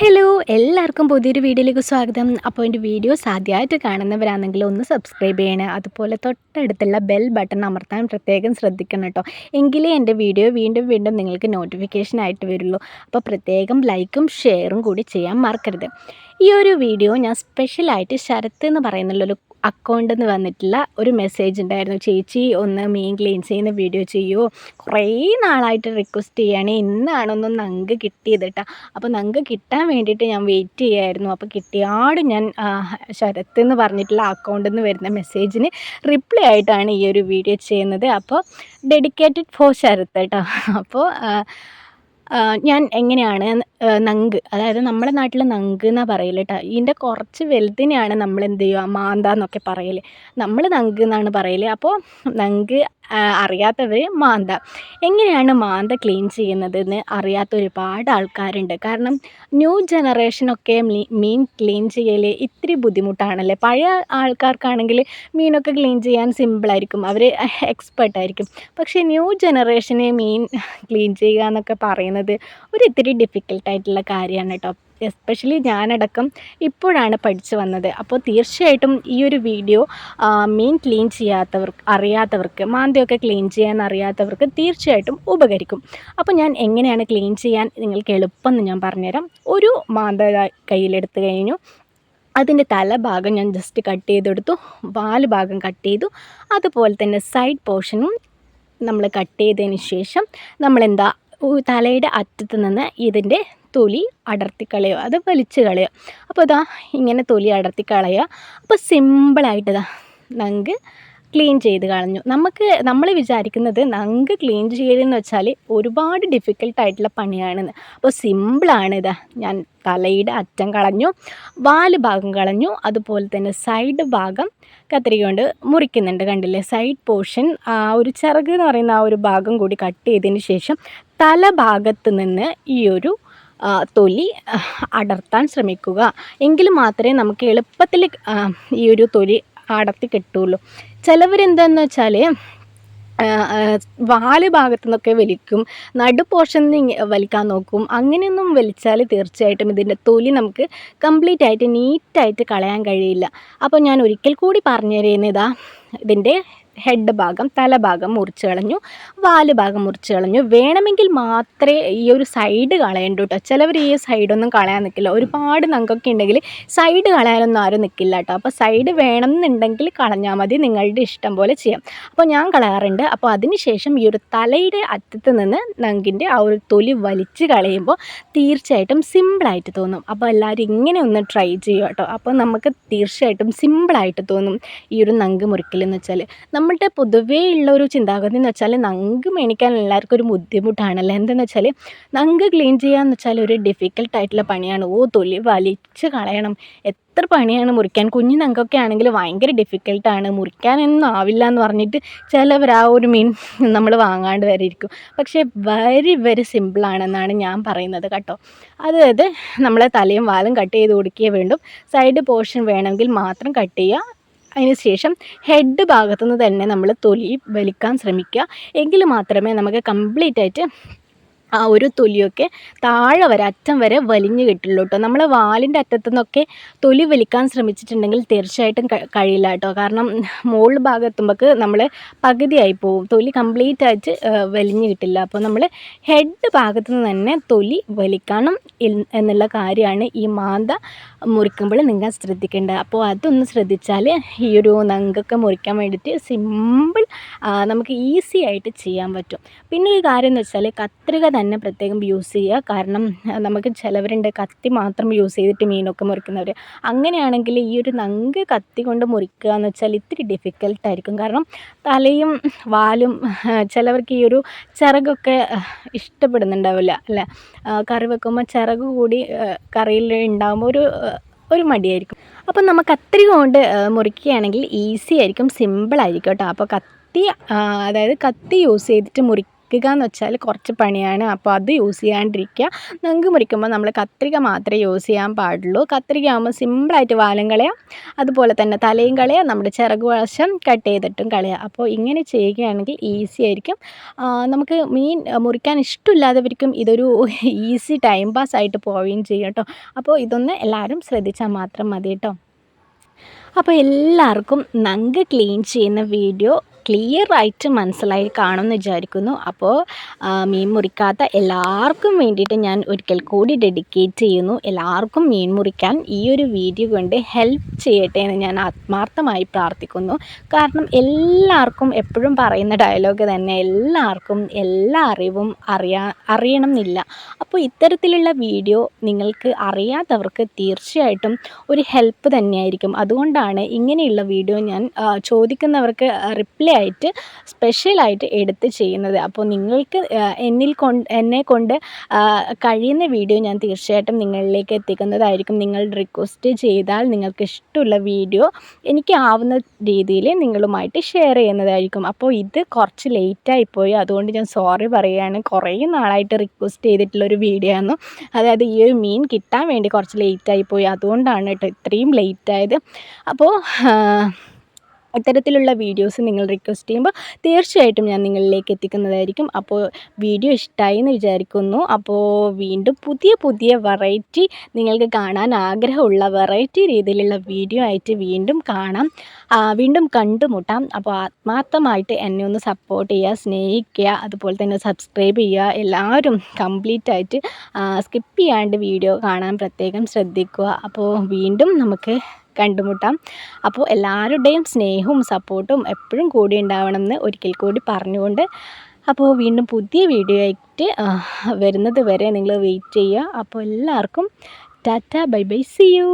Hello എല്ലാവർക്കും പുതിയൊരു വീഡിയോയിലേക്ക് സ്വാഗതം. അപ്പോൾ എന്റെ വീഡിയോസ് ആദ്യമായിട്ട് കാണുന്നവരാണെങ്കിൽ ഒന്ന് സബ്സ്ക്രൈബ് ചെയ്യണേ. അതുപോലെ തൊട്ടടുത്തുള്ള ബെൽ ബട്ടൺ അമർത്താൻ പ്രത്യേകം ശ്രദ്ധിക്കണം കേട്ടോ. എങ്കിലേ എന്റെ വീഡിയോ വീണ്ടും വീണ്ടും നിങ്ങൾക്ക് നോട്ടിഫിക്കേഷൻ ആയിട്ട് വരുള്ളൂ. അപ്പോൾ പ്രത്യേകം ലൈക്കും ഷെയറും കൂടി ചെയ്യാൻ മറക്കരുത്. ഈ ഒരു വീഡിയോ ഞാൻ സ്പെഷ്യലായിട്ട് ശരത്ത് എന്ന് പറയുന്നുള്ളൊരു അക്കൗണ്ടിൽ നിന്ന് വന്നിട്ടുള്ള ഒരു മെസ്സേജ് ഉണ്ടായിരുന്നു ചേച്ചി ഒന്ന് മീൻ ക്ലീൻ ചെയ്യുന്ന വീഡിയോ ചെയ്യുമോ കുറേ നാളായിട്ട് റിക്വസ്റ്റ് ചെയ്യുകയാണ് ഇന്നാണൊന്നും നങ്ക് കിട്ടിയത് കേട്ടോ അപ്പോൾ നങ്ക് കിട്ടാൻ വേണ്ടിയിട്ട് ഞാൻ വെയിറ്റ് ചെയ്യായിരുന്നു. അപ്പോൾ കിട്ടിയാട് ഞാൻ ശരത്ത് എന്ന് പറഞ്ഞിട്ടുള്ള അക്കൗണ്ടിൽ നിന്ന് വരുന്ന മെസ്സേജിന് റിപ്ലൈ ആയിട്ടാണ് ഈ ഒരു വീഡിയോ ചെയ്യുന്നത്. അപ്പോൾ ഡെഡിക്കേറ്റഡ് ഫോർ ശരത്ത് കേട്ടോ അപ്പോൾ ഞാൻ എങ്ങനെയാണ് നങ്ക് അതായത് നമ്മുടെ നാട്ടിൽ നങ്ക് എന്നാണ് പറയൽ കേട്ടോ ഇതിന്റെ കുറച്ച് വലുതിനെയാണ് നമ്മൾ എന്ത് ചെയ്യുക മാന്ത എന്നൊക്കെ പറയൽ നമ്മൾ നങ്ക് എന്നാണ് പറയൽ അപ്പോൾ നങ്ക് അറിയാത്തവർ മാന്ത. എങ്ങനെയാണ് മാന്ത ക്ലീൻ ചെയ്യുന്നതെന്ന് അറിയാത്ത ഒരുപാട് ആൾക്കാരുണ്ട്. കാരണം ന്യൂ ജനറേഷനൊക്കെ മീൻ ക്ലീൻ ചെയ്യൽ ഇത്തിരി ബുദ്ധിമുട്ടാണല്ലേ? പഴയ ആൾക്കാർക്കാണെങ്കിൽ മീനൊക്കെ ക്ലീൻ ചെയ്യാൻ സിമ്പിളായിരിക്കും അവർ എക്സ്പേർട്ടായിരിക്കും പക്ഷേ ന്യൂ ജനറേഷനെ മീൻ ക്ലീൻ ചെയ്യുക എന്നൊക്കെ പറയുന്നത് ഒരു ഇത്തിരി ഡിഫിക്കൽട്ടായിട്ടുള്ള കാര്യമാണ് കേട്ടോ എസ്പെഷ്യലി ഞാനടക്കം ഇപ്പോഴാണ് പഠിച്ചു വന്നത്. അപ്പോൾ തീർച്ചയായിട്ടും ഈ ഒരു വീഡിയോ മീൻ ക്ലീൻ ചെയ്യാത്തവർ അറിയാത്തവർക്ക് മാന്തിയൊക്കെ ക്ലീൻ ചെയ്യാൻ അറിയാത്തവർക്ക് തീർച്ചയായിട്ടും ഉപകരിക്കും. അപ്പോൾ ഞാൻ എങ്ങനെയാണ് ക്ലീൻ ചെയ്യാൻ നിങ്ങൾക്ക് എളുപ്പമെന്ന് ഞാൻ പറഞ്ഞുതരാം. ഒരു മാന്ത കയ്യിലെടുത്ത് കഴിഞ്ഞു. അതിന്റെ തലഭാഗം ഞാൻ ജസ്റ്റ് കട്ട് ചെയ്തെടുത്തു. വാൽ ഭാഗം കട്ട് ചെയ്തു. അതുപോലെ തന്നെ സൈഡ് പോർഷനും നമ്മൾ കട്ട് ചെയ്തതിന് ശേഷം നമ്മളെന്താ തലയുടെ അറ്റത്ത് നിന്ന് ഇതിന്റെ തൊലി അടർത്തി കളയുക. അത് വലിച്ച് കളയുക. അപ്പോൾ ഇതാ ഇങ്ങനെ തൊലി അടർത്തി കളയുക. അപ്പോൾ സിമ്പിളായിട്ട് ഇതാ നങ്ക് ക്ലീൻ ചെയ്ത് കളഞ്ഞു. നമുക്ക് നമ്മൾ വിചാരിക്കുന്നത് നങ്ക് ക്ലീൻ ചെയ്യലെന്ന് വെച്ചാൽ ഒരുപാട് ഡിഫിക്കൽട്ടായിട്ടുള്ള പണിയാണെന്ന്. അപ്പോൾ സിമ്പിളാണ് ഇതാ ഞാൻ തലയുടെ അറ്റം കളഞ്ഞു വാൽ ഭാഗം കളഞ്ഞു അതുപോലെ തന്നെ സൈഡ് ഭാഗം കത്തിരിക്ക കൊണ്ട് മുറിക്കുന്നുണ്ട് കണ്ടില്ലേ? സൈഡ് പോർഷൻ ആ ഒരു ചിറക് എന്ന് പറയുന്ന ആ ഒരു ഭാഗം കൂടി കട്ട് ചെയ്തതിന് ശേഷം തല ഭാഗത്ത് നിന്ന് ഈ ഒരു തൊലി അടർത്താൻ ശ്രമിക്കുക. എങ്കിൽ മാത്രമേ നമുക്ക് എളുപ്പത്തിൽ ഈ ഒരു തൊലി അടർത്തി കിട്ടുള്ളൂ. ചിലവരെന്താണെന്ന് വെച്ചാൽ വാൽ ഭാഗത്തു നിന്നൊക്കെ വലിക്കും നടു പോർഷനിൽ വലിക്കാൻ നോക്കും അങ്ങനെയൊന്നും വലിച്ചാൽ തീർച്ചയായിട്ടും ഇതിന്റെ തൊലി നമുക്ക് കംപ്ലീറ്റ് ആയിട്ട് നീറ്റായിട്ട് കളയാൻ കഴിയില്ല. അപ്പോൾ ഞാൻ ഒരിക്കൽ കൂടി പറഞ്ഞു തരുന്നതാ ഇതിന്റെ ഹെഡ് ഭാഗം തലഭാഗം മുറിച്ച് കളഞ്ഞു വാൽ ഭാഗം മുറിച്ച് കളഞ്ഞു. വേണമെങ്കിൽ മാത്രമേ ഈ ഒരു സൈഡ് കളയണ്ടു കേട്ടോ. ചിലവർ ഈ സൈഡൊന്നും കളയാൻ നിൽക്കില്ല ഒരുപാട് നങ്കൊക്കെ ഉണ്ടെങ്കിൽ സൈഡ് കളയാനൊന്നും ആരും നിൽക്കില്ല കേട്ടോ. അപ്പോൾ സൈഡ് വേണം എന്നുണ്ടെങ്കിൽ കളഞ്ഞാൽ മതി. നിങ്ങളുടെ ഇഷ്ടം പോലെ ചെയ്യാം. അപ്പോൾ ഞാൻ കളയാറുണ്ട്. അപ്പോൾ അതിനുശേഷം ഈ ഒരു തലയുടെ അറ്റത്ത് നിന്ന് നങ്കിന്റെ ആ ഒരു തൊലി വലിച്ച് കളയുമ്പോൾ തീർച്ചയായിട്ടും സിമ്പിളായിട്ട് തോന്നും. അപ്പോൾ എല്ലാവരും ഇങ്ങനെ ഒന്ന് ട്രൈ ചെയ്യുക കേട്ടോ. അപ്പോൾ നമുക്ക് തീർച്ചയായിട്ടും സിമ്പിളായിട്ട് തോന്നും ഈ ഒരു നങ്ക് മുറിക്കലെന്ന് വെച്ചാൽ നമ്മളുടെ പൊതുവേ ഉള്ള ഒരു ചിന്താഗതി എന്ന് വെച്ചാൽ നങ്ക് മേടിക്കാൻ എല്ലാവർക്കും ഒരു ബുദ്ധിമുട്ടാണല്ലോ? എന്താണെന്ന് വെച്ചാൽ നങ്ക് ക്ലീൻ ചെയ്യാന്ന് വെച്ചാൽ ഒരു ഡിഫിക്കൽട്ട് ആയിട്ടുള്ള പണിയാണ്. ഓ തൊലി വലിച്ച് കളയണം. എത്ര പണിയാണ് മുറിക്കാൻ? കുഞ്ഞു നങ്കൊക്കെ ആണെങ്കിൽ ഭയങ്കര ഡിഫിക്കൽട്ടാണ് മുറിക്കാനൊന്നും ആവില്ല എന്ന് പറഞ്ഞിട്ട് ചിലവർ ആ ഒരു മീൻ നമ്മൾ വാങ്ങാണ്ട് വരെ ഇരിക്കും. പക്ഷേ വെരി വെരി സിമ്പിളാണെന്നാണ് ഞാൻ പറയുന്നത് കേട്ടോ. അതായത് നമ്മളെ തലയും വാലും കട്ട് ചെയ്ത് കൊടുക്കുകയേ വേണ്ടും. സൈഡ് പോർഷൻ വേണമെങ്കിൽ മാത്രം കട്ട് ചെയ്യുക അതിന് ശേഷം ഹെഡ് ഭാഗത്തുനിന്ന് തന്നെ നമ്മൾ തൊലി വലിക്കാൻ ശ്രമിക്കുക. എങ്കിൽ മാത്രമേ നമുക്ക് കംപ്ലീറ്റ് ആയിട്ട് ആ ഒരു തൊലിയൊക്കെ താഴെ വരെ അറ്റം വരെ വലിഞ്ഞു കിട്ടുള്ളൂ കേട്ടോ. നമ്മൾ വാലിന്റെ അറ്റത്തു നിന്നൊക്കെ തൊലി വലിക്കാൻ ശ്രമിച്ചിട്ടുണ്ടെങ്കിൽ തീർച്ചയായിട്ടും കഴിയില്ല കേട്ടോ. കാരണം മുകൾ ഭാഗത്തുമ്പോൾ നമ്മൾ പകുതിയായി പോവും. തൊലി കംപ്ലീറ്റ് ആയിട്ട് വലിഞ്ഞു കിട്ടില്ല. അപ്പോൾ നമ്മൾ ഹെഡ് ഭാഗത്തു നിന്ന് തന്നെ തൊലി വലിക്കണം എന്നുള്ള കാര്യമാണ് ഈ മാന്ത മുറിക്കുമ്പോൾ നിങ്ങൾ ശ്രദ്ധിക്കേണ്ടത്. അപ്പോൾ അതൊന്ന് ശ്രദ്ധിച്ചാൽ ഈ ഒരു നങ്കൊക്കെ മുറിക്കാൻ വേണ്ടിയിട്ട് സിമ്പിൾ നമുക്ക് ഈസി ആയിട്ട് ചെയ്യാൻ പറ്റും. പിന്നെ ഒരു കാര്യം എന്ന് വെച്ചാൽ കത്രിക തന്നെ പ്രത്യേകം യൂസ് ചെയ്യുക. കാരണം നമുക്ക് ചിലവരുണ്ട് കത്തി മാത്രം യൂസ് ചെയ്തിട്ട് മീനൊക്കെ മുറിക്കുന്നവർ അങ്ങനെയാണെങ്കിൽ ഈ ഒരു നങ്ക് കത്തി കൊണ്ട് മുറിക്കുക എന്ന് വെച്ചാൽ ഇത്തിരി ഡിഫിക്കൽട്ടായിരിക്കും കാരണം തലയും വാലും ചിലവർക്ക് ഈ ഒരു ചിറകൊക്കെ ഇഷ്ടപ്പെടുന്നുണ്ടാവില്ല അല്ലേ? കറി വെക്കുമ്പോൾ ചിറക് കൂടി കറിയിൽ ഉണ്ടാകുമ്പോൾ ഒരു ഒരു മടിയായിരിക്കും. അപ്പം നമുക്ക് കത്തിരി കൊണ്ട് മുറിക്കുകയാണെങ്കിൽ ഈസി ആയിരിക്കും സിമ്പിളായിരിക്കും കേട്ടോ. അപ്പോൾ കത്തി അതായത് കത്തി യൂസ് ചെയ്തിട്ട് മുറി മുറിക്കുക എന്ന് വെച്ചാൽ കുറച്ച് പണിയാണ്. അപ്പോൾ അത് യൂസ് ചെയ്യാണ്ടിരിക്കുക. നങ്ക് മുറിക്കുമ്പോൾ നമ്മൾ കത്രിക മാത്രമേ യൂസ് ചെയ്യാൻ പാടുള്ളൂ. കത്രിക ആകുമ്പോൾ സിമ്പിളായിട്ട് വാലും കളയാം അതുപോലെ തന്നെ തലയും കളയാം നമ്മുടെ ചിറക് വശം കട്ട് ചെയ്തിട്ടും കളയാം അപ്പോൾ ഇങ്ങനെ ചെയ്യുകയാണെങ്കിൽ ഈസി ആയിരിക്കും. നമുക്ക് മീൻ മുറിക്കാൻ ഇഷ്ടമില്ലാത്തവർക്കും ഇതൊരു ഈസി ടൈം പാസ് ആയിട്ട് പോവുകയും ചെയ്യും കേട്ടോ. അപ്പോൾ ഇതൊന്ന് എല്ലാവരും ശ്രദ്ധിച്ചാൽ മാത്രം മതി കേട്ടോ. അപ്പോൾ എല്ലാവർക്കും നങ്ക് ക്ലീൻ ചെയ്യുന്ന വീഡിയോ ക്ലിയർ ആയിട്ട് മനസ്സിലായി കാണുമെന്ന് വിചാരിക്കുന്നു. അപ്പോൾ മീൻ മുറിക്കാത്ത എല്ലാവർക്കും വേണ്ടിയിട്ട് ഞാൻ ഒരിക്കൽ കൂടി ഡെഡിക്കേറ്റ് ചെയ്യുന്നു. എല്ലാവർക്കും മീൻ മുറിക്കാൻ ഈ ഒരു വീഡിയോ കൊണ്ട് ഹെൽപ്പ് ചെയ്യട്ടെ എന്ന് ഞാൻ ആത്മാർത്ഥമായി പ്രാർത്ഥിക്കുന്നു. കാരണം എല്ലാവർക്കും എപ്പോഴും പറയുന്ന ഡയലോഗ് തന്നെ എല്ലാവർക്കും എല്ലാ അറിവും അറിയാ അറിയണം എന്നില്ല അപ്പോൾ ഇത്തരത്തിലുള്ള വീഡിയോ നിങ്ങൾക്ക് അറിയാത്തവർക്ക് തീർച്ചയായിട്ടും ഒരു ഹെൽപ്പ് തന്നെയായിരിക്കും. അതുകൊണ്ടാണ് ഇങ്ങനെയുള്ള വീഡിയോ ഞാൻ ചോദിക്കുന്നവർക്ക് റിപ്ലൈ ആയിട്ട് സ്പെഷ്യലായിട്ട് എടുത്ത് ചെയ്യുന്നത്. അപ്പോൾ നിങ്ങൾക്ക് എന്നിൽ കൊണ്ട് എന്നെ കൊണ്ട് കഴിയുന്ന വീഡിയോ ഞാൻ തീർച്ചയായിട്ടും നിങ്ങളിലേക്ക് എത്തിക്കുന്നതായിരിക്കും. നിങ്ങൾ റിക്വസ്റ്റ് ചെയ്താൽ നിങ്ങൾക്ക് ഇഷ്ടമുള്ള വീഡിയോ എനിക്ക് ആവുന്ന രീതിയിൽ നിങ്ങളുമായിട്ട് ഷെയർ ചെയ്യുന്നതായിരിക്കും. അപ്പോൾ ഇത് കുറച്ച് ലേറ്റായി പോയി. അതുകൊണ്ട് ഞാൻ സോറി പറയുകയാണ്. കുറേ നാളായിട്ട് റിക്വസ്റ്റ് ചെയ്തിട്ടുള്ളൊരു വീഡിയോ ആയിരുന്നു. അതായത് ഈ ഒരു മീൻ കിട്ടാൻ വേണ്ടി കുറച്ച് ലേറ്റായി പോയി. അതുകൊണ്ടാണ് കേട്ടോ ഇത്രയും ലേറ്റായത് അപ്പോൾ ആ, ഇത്തരത്തിലുള്ള വീഡിയോസ് നിങ്ങൾ റിക്വസ്റ്റ് ചെയ്യുമ്പോൾ തീർച്ചയായിട്ടും ഞാൻ നിങ്ങളിലേക്ക് എത്തിക്കുന്നതായിരിക്കും. അപ്പോൾ വീഡിയോ ഇഷ്ടമായി എന്ന് വിചാരിക്കുന്നു. അപ്പോൾ വീണ്ടും പുതിയ പുതിയ വെറൈറ്റി നിങ്ങൾക്ക് കാണാൻ ആഗ്രഹമുള്ള വെറൈറ്റി രീതിയിലുള്ള വീഡിയോ ആയിട്ട് വീണ്ടും കാണാം. വീണ്ടും കണ്ടുമുട്ടാം. അപ്പോൾ ആത്മാർത്ഥമായിട്ട് എന്നെ ഒന്ന് സപ്പോർട്ട് ചെയ്യുക സ്നേഹിക്കുക അതുപോലെ തന്നെ സബ്സ്ക്രൈബ് ചെയ്യുക എല്ലാവരും കംപ്ലീറ്റ് ആയിട്ട് സ്കിപ്പ് ചെയ്യാണ്ട് വീഡിയോ കാണാൻ പ്രത്യേകം ശ്രദ്ധിക്കുക. അപ്പോൾ വീണ്ടും നമുക്ക് കണ്ടുമുട്ടാം. അപ്പോൾ എല്ലാവരുടെയും സ്നേഹവും സപ്പോർട്ടും എപ്പോഴും കൂടി ഉണ്ടാവണം എന്ന് ഒരിക്കൽ കൂടി പറഞ്ഞുകൊണ്ട് അപ്പോൾ വീണ്ടും പുതിയ വീഡിയോ ആയിട്ട് വരുന്നത് വരെ നിങ്ങൾ വെയിറ്റ് ചെയ്യുക. അപ്പോൾ എല്ലാവർക്കും tata bye bye see you